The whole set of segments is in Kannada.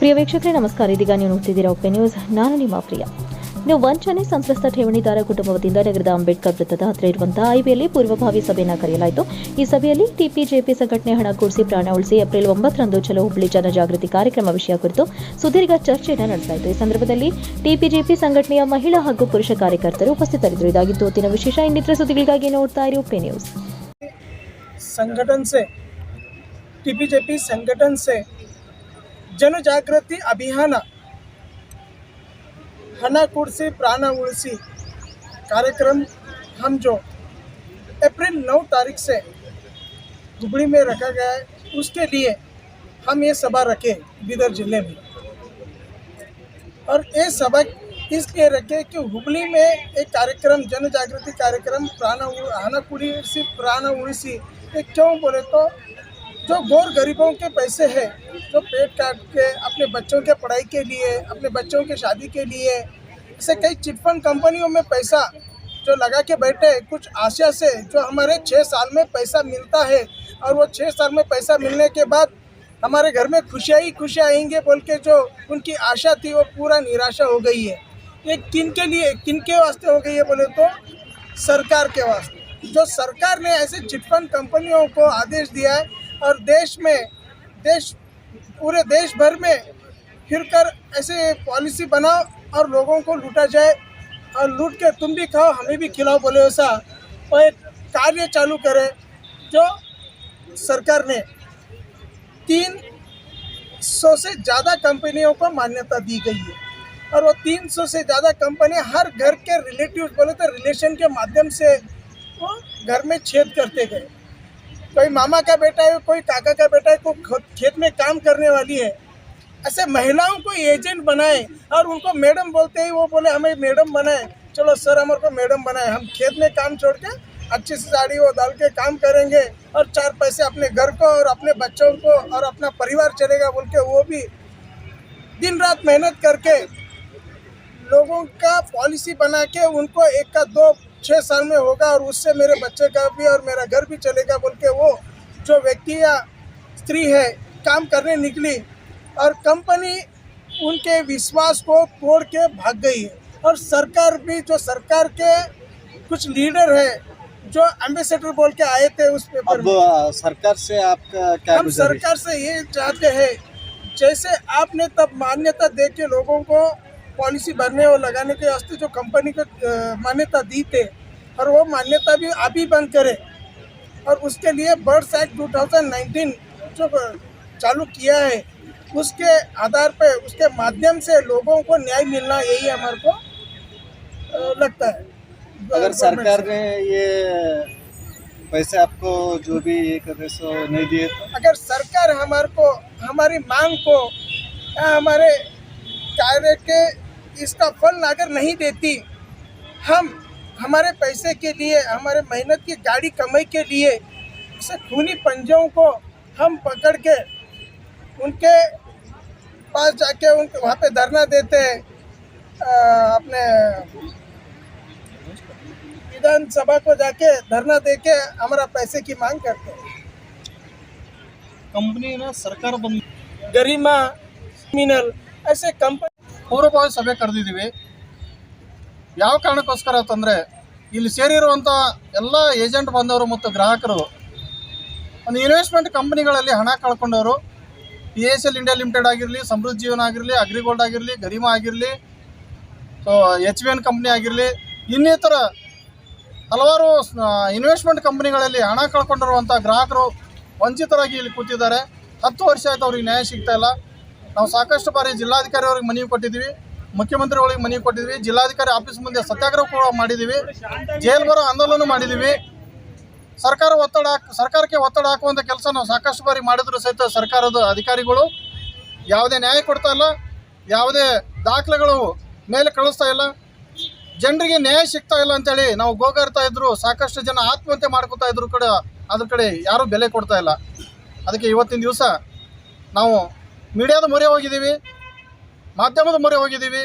ಪ್ರಿಯ ವೀಕ್ಷಕರೇ, ನಮಸ್ಕಾರ. ಇದೀಗ ನೀವು ನೋಡ್ತಿದ್ದೀರಾ ಒಪ್ಪೆ ನ್ಯೂಸ್. ನಾನು ನಿಮ್ಮ ಪ್ರಿಯ. ನೀವು ವಂಚನೆ ಸಂತ್ರಸ್ತ ಠೇವಣಿದಾರ ಕುಟುಂಬ ನಗರದ ಅಂಬೇಡ್ಕರ್ ವೃತ್ತದ ಹತ್ತಿರ ಇರುವಂತಹ ಐಬಿಯಲ್ಲಿ ಪೂರ್ವಭಾವಿ ಸಭೆಯನ್ನು ಕರೆಯಲಾಯಿತು ಈ ಸಭೆಯಲ್ಲಿ ಟಿಪಿಜೆಪಿ ಸಂಘಟನೆ ಹಣ ಕೂಡಿಸಿ ಪ್ರಾಣ ಉಳಿಸಿ ಏಪ್ರಿಲ್ ಒಂಬತ್ತರಂದು ಚಲೋ ಹುಬ್ಬಳ್ಳಿ ಜನಜಾಗೃತಿ ಕಾರ್ಯಕ್ರಮ ವಿಷಯ ಕುರಿತು ಸುದೀರ್ಘ ಚರ್ಚೆಯನ್ನು ನಡೆಸಲಾಯಿತು. ಈ ಸಂದರ್ಭದಲ್ಲಿ ಟಿಪಿಜೆಪಿ ಸಂಘಟನೆಯ ಮಹಿಳಾ ಹಾಗೂ ಪುರುಷ ಕಾರ್ಯಕರ್ತರು ಉಪಸ್ಥಿತರಿದ್ದರು. ಇದಾಗಿತ್ತು ಹೊತ್ತಿನ ವಿಶೇಷ. ಇನ್ನಿತರ ಸುದ್ದಿಗಳಿಗಾಗಿ ನೋಡ್ತಾ ಇರಿ ಒಪ್ಪೆ ನ್ಯೂಸ್. ಸಂಘಟನೆ से टीपीजेपी संगठन से जन जागृति अभियान हन कुर्सी प्राण उड़सी कार्यक्रम हम जो अप्रैल 9 तारीख से हुबली में रखा गया है, उसके लिए हम ये सभा रखे बीदर ज़िले में। और ये सभा इसलिए रखे कि हुबली में एक कार्यक्रम जन जागृति कार्यक्रम प्राण उड़- हना कुड़ी प्राण उड़सी ये क्यों बोले तो जो गौर गरीबों के पैसे हैं, जो पेट काट के, अपने बच्चों के पढ़ाई के लिए, अपने बच्चों के शादी के लिए ऐसे कई चिटफंड कंपनियों में पैसा जो लगा के बैठे कुछ आशा से जो हमारे छः साल में पैसा मिलता है और वो छः साल में पैसा मिलने के बाद हमारे घर में खुशियाँ ही खुशियाँ आएँगे बोल के जो उनकी आशा थी, वो पूरा निराशा हो गई है। ये किन के लिए, किन के वास्ते हो गई है बोले तो सरकार के वास्ते। जो सरकार ने ऐसे चिटफंड कंपनियों को आदेश दिया है और देश में, देश, पूरे देश भर में फिर कर ऐसे पॉलिसी बनाओ और लोगों को लूटा जाए और लूट के तुम भी खाओ, हमें भी खिलाओ बोले वैसा और एक कार्य चालू करे जो सरकार ने तीन सौ से ज़्यादा कंपनियों को मान्यता दी गई है। और वो तीन सौ से ज़्यादा कंपनी हर घर के रिलेटिव बोले तो रिलेशन के माध्यम से वो घर में छेद करते गए। कोई मामा का बेटा है, कोई काका का बेटा है, कोई खेत में काम करने वाली है। ऐसे महिलाओं को एजेंट बनाए और उनको मैडम बोलते ही, वो बोले, हमें मैडम बनाए। चलो सर हमारे को मैडम बनाए। हम खेत में काम छोड़ के अच्छी से साड़ी वो डाल के काम करेंगे और चार पैसे अपने घर को और अपने बच्चों को और अपना परिवार चलेगा बोल के वो भी दिन रात मेहनत करके लोगों का पॉलिसी बना के उनको एक का दो छः साल में होगा और उससे मेरे बच्चे का भी और मेरा घर भी चलेगा बोल के वो जो व्यक्ति या स्त्री है काम करने निकली और कंपनी उनके विश्वास को तोड़ के भाग गई है। और सरकार भी जो सरकार के कुछ लीडर है जो एम्बेसडर बोल के आए थे उस पेपर अब आ, सरकार से आपका क्या हम सरकार से ये चाहते हैं जैसे आपने तब मान्यता दे के लोगों को पॉलिसी भरने और लगाने के वास्ते जो कंपनी को मान्यता दी थे और वो मान्यता भी आप ही बंद करें। और उसके लिए बर्ड्स एक्ट 2019 जो चालू किया है उसके आधार पे उसके माध्यम से लोगों को न्याय मिलना यही हमारे को लगता है। अगर सरकार ने ये पैसे आपको जो भी ये कर रहे सो नहीं दिए तो? अगर सरकार हमारे को हमारी मांग को हमारे कार्य के इसका फल अगर नहीं देती हम हमारे पैसे के लिए हमारे मेहनत की गाड़ी कमाई के लिए इसे खूनी पंजों को हम पकड़ के उनके पास जाके उनके वहाँ पे धरना देते हैं अपने विधानसभा को जाके धरना दे के हमारा पैसे की मांग करते हैं। कंपनी ना सरकार बंद गरिमा मिनल ऐसे कंपनी ಪೂರ್ವಭಾವಿ ಸಭೆ ಕರೆದಿದ್ದೀವಿ. ಯಾವ ಕಾರಣಕ್ಕೋಸ್ಕರ ಅಂತಂದರೆ, ಇಲ್ಲಿ ಸೇರಿರುವಂಥ ಎಲ್ಲ ಏಜೆಂಟ್ ಬಂದವರು ಮತ್ತು ಗ್ರಾಹಕರು, ಒಂದು ಇನ್ವೆಸ್ಟ್ಮೆಂಟ್ ಕಂಪ್ನಿಗಳಲ್ಲಿ ಹಣ ಕಳ್ಕೊಂಡವರು P S L India limited ಆಗಿರಲಿ, ಸಮೃದ್ಧಿ ಜೀವನ ಆಗಿರಲಿ ಅಗ್ರಿಗೋಲ್ಡ್ ಆಗಿರಲಿ, ಗರಿಮಾ ಆಗಿರಲಿ, so H B N company ಆಗಿರಲಿ, ಇನ್ನಿತರ ಹಲವಾರು ಇನ್ವೆಸ್ಟ್ಮೆಂಟ್ ಕಂಪ್ನಿಗಳಲ್ಲಿ ಹಣ ಕಳ್ಕೊಂಡಿರುವಂಥ ಗ್ರಾಹಕರು ವಂಚಿತರಾಗಿ ಇಲ್ಲಿ ಕೂತಿದ್ದಾರೆ. ಹತ್ತು ವರ್ಷ ಆಯ್ತು ಅವ್ರಿಗೆ ನ್ಯಾಯ ಸಿಗ್ತಾ ಇಲ್ಲ. ನಾವು ಸಾಕಷ್ಟು ಬಾರಿ ಜಿಲ್ಲಾಧಿಕಾರಿ ಅವ್ರಿಗೆ ಮನವಿ ಕೊಟ್ಟಿದ್ದೀವಿ ಮುಖ್ಯಮಂತ್ರಿಗಳಿಗೆ ಮನವಿ ಕೊಟ್ಟಿದ್ವಿ ಜಿಲ್ಲಾಧಿಕಾರಿ ಆಫೀಸ್ ಮುಂದೆ ಸತ್ಯಾಗ್ರಹ ಕೂಡ ಮಾಡಿದ್ದೀವಿ, ಜೈಲ್ ಬರೋ ಆಂದೋಲನ ಮಾಡಿದ್ದೀವಿ. ಸರ್ಕಾರ ಒತ್ತಡ ಸರ್ಕಾರಕ್ಕೆ ಒತ್ತಡ ಹಾಕುವಂಥ ಕೆಲಸ ನಾವು ಸಾಕಷ್ಟು ಬಾರಿ ಮಾಡಿದ್ರು ಸಹಿತ ಸರ್ಕಾರದ ಅಧಿಕಾರಿಗಳು. ಯಾವುದೇ ನ್ಯಾಯ ಕೊಡ್ತಾ ಇಲ್ಲ, ಯಾವುದೇ ದಾಖಲೆಗಳು ಮೇಲೆ ಕಳಿಸ್ತಾ ಇಲ್ಲ. ಜನರಿಗೆ ನ್ಯಾಯ ಸಿಗ್ತಾ ಇಲ್ಲ ಅಂತೇಳಿ ನಾವು ಗೋಗಾರ್ತಾ ಇದ್ರು, ಸಾಕಷ್ಟು ಜನ ಆತ್ಮಹತ್ಯೆ ಮಾಡ್ಕೋತಾ ಇದ್ರು ಕೂಡ ಅದ್ರ ಕಡೆ ಯಾರೂ ಬೆಲೆ ಕೊಡ್ತಾ ಇಲ್ಲ. ಅದಕ್ಕೆ ಇವತ್ತಿನ ದಿವಸ ನಾವು ಮೀಡಿಯಾದ ಮೊರೆ ಹೋಗಿದ್ದೀವಿ, ಮಾಧ್ಯಮದ ಮೊರೆ ಹೋಗಿದ್ದೀವಿ.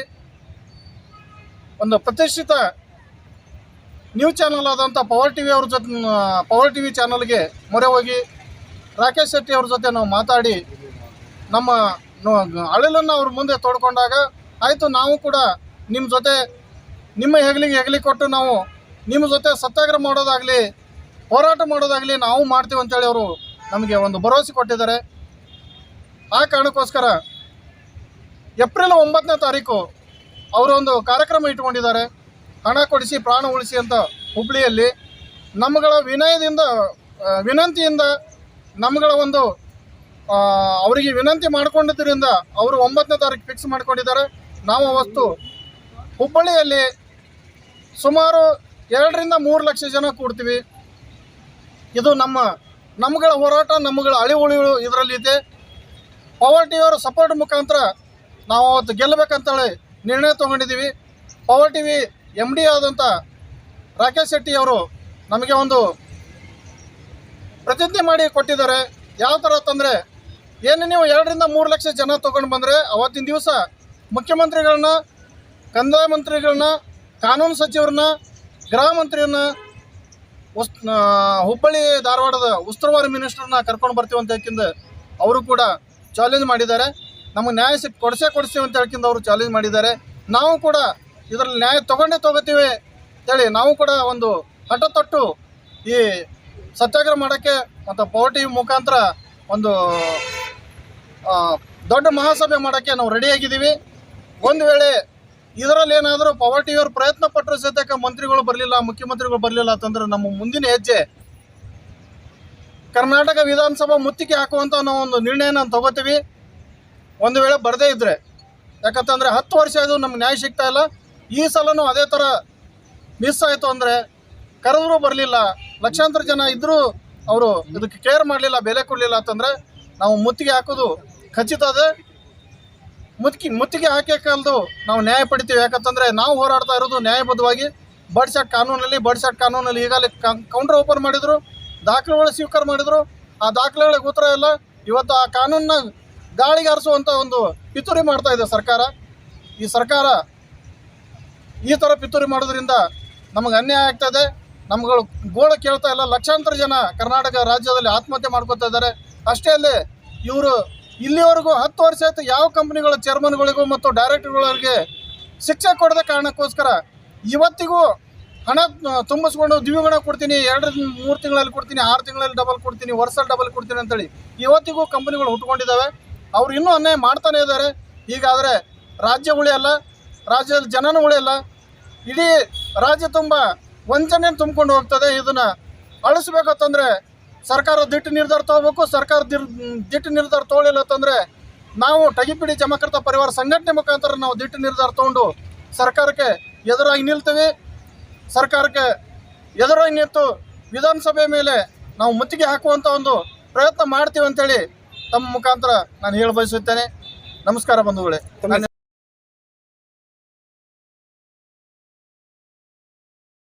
ಒಂದು ಪ್ರತಿಷ್ಠಿತ ನ್ಯೂಸ್ ಚಾನಲ್ ಆದಂಥ ಪವರ್ ಟಿ ವಿ ಅವ್ರ ಜೊತೆ ಪವರ್ ಟಿ ವಿ ಚಾನಲ್ಗೆ ಮೊರೆ ಹೋಗಿ ರಾಕೇಶ್ ಶೆಟ್ಟಿ ಅವ್ರ ಜೊತೆ ನಾವು ಮಾತಾಡಿ ನಮ್ಮ ಅಳಲನ್ನು ಅವ್ರ ಮುಂದೆ ತೋಡ್ಕೊಂಡಾಗ ಆಯಿತು, ನಾವು ಕೂಡ ನಿಮ್ಮ ಜೊತೆ, ನಿಮ್ಮ ಹೆಗಲಿಗೆ ಹೆಗಲಿ ಕೊಟ್ಟು ನಾವು ನಿಮ್ಮ ಜೊತೆ ಸತ್ಯಾಗ್ರಹ ಮಾಡೋದಾಗಲಿ, ಹೋರಾಟ ಮಾಡೋದಾಗಲಿ ನಾವು ಮಾಡ್ತೀವಿ ಅಂತೇಳಿ ಅವರು ನಮಗೆ ಒಂದು ಭರವಸೆ ಕೊಟ್ಟಿದ್ದಾರೆ. ಆ ಕಾರಣಕ್ಕೋಸ್ಕರ ಏಪ್ರಿಲ್ ಒಂಬತ್ತನೇ ತಾರೀಕು ಅವರೊಂದು ಕಾರ್ಯಕ್ರಮ ಇಟ್ಕೊಂಡಿದ್ದಾರೆ ಹಣ ಕೊಡಿಸಿ, ಪ್ರಾಣ ಉಳಿಸಿ ಅಂತ ಹುಬ್ಳಿಯಲ್ಲಿ. ನಮ್ಮಗಳ ವಿನಯದಿಂದ ವಿನಂತಿಯಿಂದ ನಮ್ಮಗಳ ಒಂದು ಅವರಿಗೆ ವಿನಂತಿ ಮಾಡಿಕೊಂಡಿದ್ದರಿಂದ ಅವರು ಒಂಬತ್ತನೇ ತಾರೀಕು ಫಿಕ್ಸ್ ಮಾಡಿಕೊಂಡಿದ್ದಾರೆ. ನಾವು ಅವತ್ತು ಹುಬ್ಬಳ್ಳಿಯಲ್ಲಿ ಸುಮಾರು ಎರಡರಿಂದ ಮೂರು ಲಕ್ಷ ಜನ ಕೂಡ್ತೀವಿ. ಇದು ನಮ್ಮ ನಮ್ಮಗಳ ಹೋರಾಟ ನಮ್ಮಗಳ ಅಳಿ ಉಳಿಗಳು ಇದರಲ್ಲಿದೆ. ಪವರ್ ಟಿವಿಯವರ ಸಪೋರ್ಟ್ ಮುಖಾಂತರ ನಾವು ಅವತ್ತು ಗೆಲ್ಲಬೇಕಂತೇಳಿ ನಿರ್ಣಯ ತೊಗೊಂಡಿದ್ದೀವಿ. Power T V M D ಆದಂಥ ರಾಕೇಶ್ ಶೆಟ್ಟಿ ಅವರು ನಮಗೆ ಒಂದು ಪ್ರತಿಜ್ಞೆ ಮಾಡಿ ಕೊಟ್ಟಿದ್ದಾರೆ. ಯಾವ ಥರ ಅಂತಂದರೆ, ಏನು ನೀವು ಎರಡರಿಂದ ಮೂರು ಲಕ್ಷ ಜನ ತೊಗೊಂಡು ಬಂದರೆ ಅವತ್ತಿನ ದಿವಸ ಮುಖ್ಯಮಂತ್ರಿಗಳನ್ನ, ಕಂದಾಯ ಮಂತ್ರಿಗಳನ್ನ, ಕಾನೂನು ಸಚಿವರನ್ನ, ಗೃಹ ಮಂತ್ರಿಯನ್ನ, ಉಸ್ ಹುಬ್ಬಳ್ಳಿ ಧಾರವಾಡದ ಉಸ್ತುವಾರಿ ಮಿನಿಸ್ಟರ್ನ ಕರ್ಕೊಂಡು ಬರ್ತೀವಿ ಅಂತ ಅವರು ಕೂಡ ಚಾಲೆಂಜ್ ಮಾಡಿದ್ದಾರೆ. ನಮಗೆ ನ್ಯಾಯ ಸಿಕ್ ಕೊಡಿಸೇ ಕೊಡಿಸ್ತೀವಿ ಅಂತ ಹೇಳ್ಕೊಂಡು ಅವರು ಚಾಲೆಂಜ್ ಮಾಡಿದ್ದಾರೆ. ನಾವು ಕೂಡ ಇದರಲ್ಲಿ ನ್ಯಾಯ ತಗೊಂಡೇ ತೊಗೋತೀವಿ ಅಂತೇಳಿ ನಾವು ಕೂಡ ಒಂದು ಹಠ ತೊಟ್ಟು ಈ ಸತ್ಯಾಗ್ರಹ ಮಾಡೋಕ್ಕೆ ಮತ್ತು ಪೌರ್ಟಿ ಮುಖಾಂತರ ಒಂದು ದೊಡ್ಡ ಮಹಾಸಭೆ ಮಾಡೋಕ್ಕೆ ನಾವು ರೆಡಿಯಾಗಿದ್ದೀವಿ ಒಂದು ವೇಳೆ ಇದರಲ್ಲಿ ಏನಾದರೂ ಪವರ್ಟಿಯವರು ಪ್ರಯತ್ನ ಪಟ್ಟರು ಸದ್ಯಕ್ಕೆ ಮಂತ್ರಿಗಳು ಬರಲಿಲ್ಲ, ಮುಖ್ಯಮಂತ್ರಿಗಳು ಬರಲಿಲ್ಲ ಅಂತಂದ್ರೆ ನಮ್ಮ ಮುಂದಿನ ಹೆಜ್ಜೆ ಕರ್ನಾಟಕ ವಿಧಾನಸಭಾ ಮುತ್ತಿಗೆ ಹಾಕುವಂಥ ನಾವು ಒಂದು ನಿರ್ಣಯನ ತಗೋತೀವಿ. ಒಂದು ವೇಳೆ ಬರದೇ ಇದ್ದರೆ ಯಾಕಂತಂದರೆ ಹತ್ತು ವರ್ಷ ಇದು ನಮ್ಗೆ ನ್ಯಾಯ ಸಿಗ್ತಾ ಇಲ್ಲ. ಈ ಸಲನೂ ಅದೇ ಥರ ಮಿಸ್ ಆಯಿತು ಅಂದರೆ ಕರೆದ್ರೂ ಬರಲಿಲ್ಲ, ಲಕ್ಷಾಂತರ ಜನ ಇದ್ದರೂ ಅವರು ಇದಕ್ಕೆ ಕೇರ್ ಮಾಡಲಿಲ್ಲ, ಬೆಲೆ ಕೊಡಲಿಲ್ಲ ಅಂತಂದರೆ ನಾವು ಮುತ್ತಿಗೆ ಹಾಕೋದು ಖಚಿತ ಅದೇ. ಮುತ್ತಿಗೆ ಮುತ್ತಿಗೆ ಹಾಕಿ ಕಲ್ದು ನಾವು ನ್ಯಾಯ ಪಡಿತೀವಿ. ಯಾಕಂತಂದರೆ ನಾವು ಹೋರಾಡ್ತಾ ಇರೋದು ನ್ಯಾಯಬದ್ಧವಾಗಿ. ಬಡ್ಶಾಟ್ ಕಾನೂನಲ್ಲಿ ಬಡ್ಶಾಟ್ ಕಾನೂನಲ್ಲಿ ಈಗಾಗಲೇ ಕೌಂಟರ್ ಓಪನ್ ಮಾಡಿದರು. ದಾಖಲೆಗಳು ಸ್ವೀಕಾರ ಮಾಡಿದರು. ಆ ದಾಖಲೆಗಳಿಗೆ ಉತ್ತರ ಇಲ್ಲ. ಇವತ್ತು ಆ ಕಾನೂನನ್ನ ಗಾಳಿಗೆ ಹಾರಿಸುವಂಥ ಒಂದು ಪಿತೂರಿ ಮಾಡ್ತಾ ಇದೆ ಸರ್ಕಾರ. ಈ ಸರ್ಕಾರ ಈ ಥರ ಪಿತೂರಿ ಮಾಡೋದ್ರಿಂದ ನಮಗೆ ಅನ್ಯಾಯ ಆಗ್ತದೆ ನಮ್ಗಳು ಗೋಳು ಕೇಳ್ತಾ ಇಲ್ಲ. ಲಕ್ಷಾಂತರ ಜನ ಕರ್ನಾಟಕ ರಾಜ್ಯದಲ್ಲಿ ಆತ್ಮಹತ್ಯೆ ಮಾಡ್ಕೊತಾ ಇದ್ದಾರೆ. ಅಷ್ಟೇ ಅಲ್ಲದೆ ಇವರು ಇಲ್ಲಿವರೆಗೂ ಹತ್ತು ವರ್ಷ ಆಯ್ತು ಯಾವ ಕಂಪ್ನಿಗಳ ಚೇರ್ಮನ್ಗಳಿಗೂ ಮತ್ತು ಡೈರೆಕ್ಟರ್ಗಳಿಗೆ ಶಿಕ್ಷೆ ಕೊಡದ ಕಾರಣಕ್ಕೋಸ್ಕರ ಇವತ್ತಿಗೂ ಹಣ ತುಂಬಿಸ್ಕೊಂಡು ದ್ವಿಗುಣ ಕೊಡ್ತೀನಿ, ಎರಡು ಮೂರು ತಿಂಗಳಲ್ಲಿ ಕೊಡ್ತೀನಿ, ಆರು ತಿಂಗಳಲ್ಲಿ ಡಬಲ್ ಕೊಡ್ತೀನಿ ವರ್ಷದಲ್ಲಿ ಡಬಲ್ ಕೊಡ್ತೀನಿ ಅಂತೇಳಿ ಇವತ್ತಿಗೂ ಕಂಪನಿಗಳು ಹುಟ್ಕೊಂಡಿದ್ದಾವೆ ಅವ್ರು ಇನ್ನೂ ಅನ್ಯಾಯ ಮಾಡ್ತಾನೆ ಇದ್ದಾರೆ. ಈಗಾದರೆ ರಾಜ್ಯ ಉಳಿಯಲ್ಲ ರಾಜ್ಯದಲ್ಲಿ ಜನನೂ ಉಳಿಯಲ್ಲ ಇಡೀ ರಾಜ್ಯ ತುಂಬ ವಂಚನೆ ತುಂಬಿಕೊಂಡು ಹೋಗ್ತದೆ. ಇದನ್ನು ಅಳಿಸ್ಬೇಕಂತಂದರೆ ಸರ್ಕಾರ ದಿಟ್ಟು ನಿರ್ಧಾರ ತಗೋಬೇಕು, ಸರ್ಕಾರ ದಿಟ್ಟು ನಿರ್ಧಾರ ತೊಗೊಳಿಲ್ಲ ಅಂತಂದರೆ ನಾವು ಟಗಿಪಿಡಿ ಜಮಕರ್ತ ಪರಿವಾರ ಸಂಘಟನೆ ಮುಖಾಂತರ ನಾವು ದಿಟ್ಟು ನಿರ್ಧಾರ ತೊಗೊಂಡು ಸರ್ಕಾರಕ್ಕೆ ಎದುರಾಗಿ ನಿಲ್ತೀವಿ. ಸರ್ಕಾರಕ್ಕೆ ಎದುರಾಗಿ ನಿಂತು ವಿಧಾನಸಭೆ ಮೇಲೆ ನಾವು ಮುತ್ತಿಗೆ ಹಾಕುವಂಥ ಒಂದು ಪ್ರಯತ್ನ ಮಾಡ್ತೀವಿ ಅಂತೇಳಿ ತಮ್ಮ ಮುಖಾಂತರ ನಾನು ಹೇಳ ಬಯಸುತ್ತೇನೆ ನಮಸ್ಕಾರ ಬಂಧುಗಳೇ.